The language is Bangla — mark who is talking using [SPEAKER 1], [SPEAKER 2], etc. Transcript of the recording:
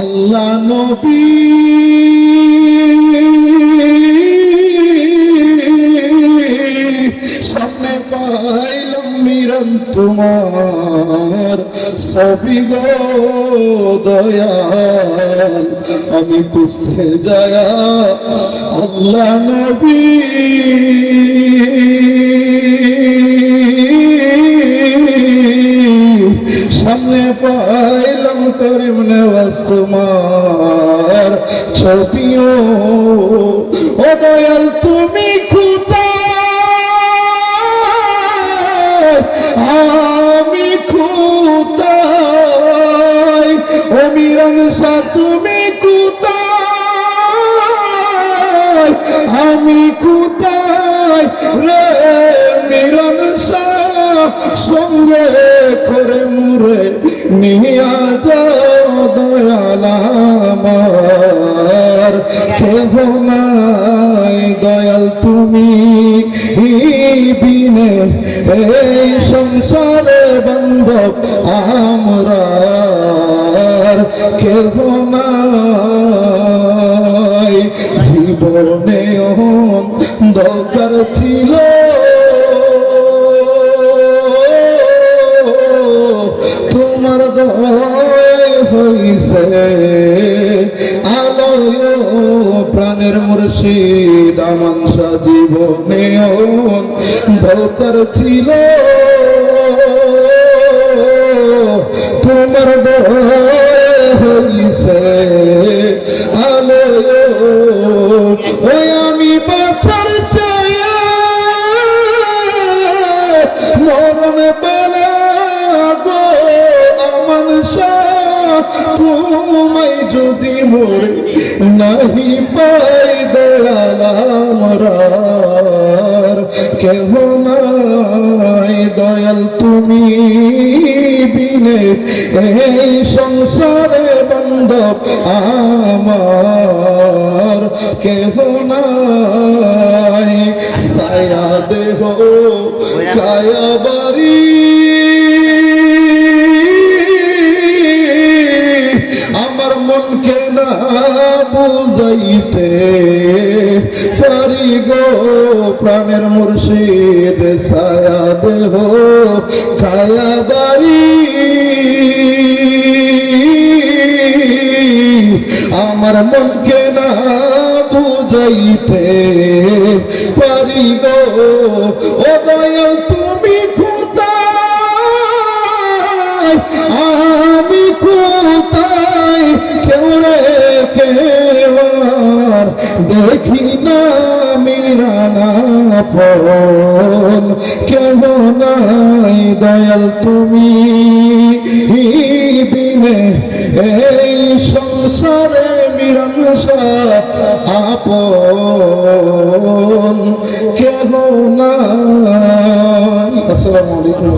[SPEAKER 1] আল্লাহ সামনে পাইলাম মিরন তোমার। সবই গো দয়াল, আমি খুঁজতে যায় আল্লাহ নবী। সামনে পাইলাম করিম নেওয়াজ তোমার ছবিও। ও দয়াল, তুমি কোথায়? আমি কোথায়? ও মিরন তুমি কোথায়? আমি কোথায়? রে মিরন সঙ্গে নিয়া যাও দয়াল আমার। কেহ নাই দয়াল তুমি বিনে। এই সংসারে বান্ধব আমরা কেহ নাই। জীবনে দরকার ছিল প্রাণের মুর্শিদ আমান জীবনে দরকার ছিল। তোমার হইছে আলোয় ওই আমি বাঁচার চাই মরণ বেলা গো আমান তোমায় যদি মরে নাহি পাই দয়াল আমরার কেহ নাই দয়াল তুমি বিনে, এই সংসারে বান্ধব আমার। কেহ নাই সায়া দেহ কায়া বাড়ি মনকে না বুঝাইতে পারি গো, প্রাণের মুর্শিদ সায়া দেহ কায়া বাড়ি। আমার মনকে না বুঝাইতে পারি গো, ও দেখি না মিরানা ফল কেহ নাই দয়াল তুমি। বিনে এই সংসারে মিরাংসা আপন। কেহ নাই। আসসালামু আলাইকুম।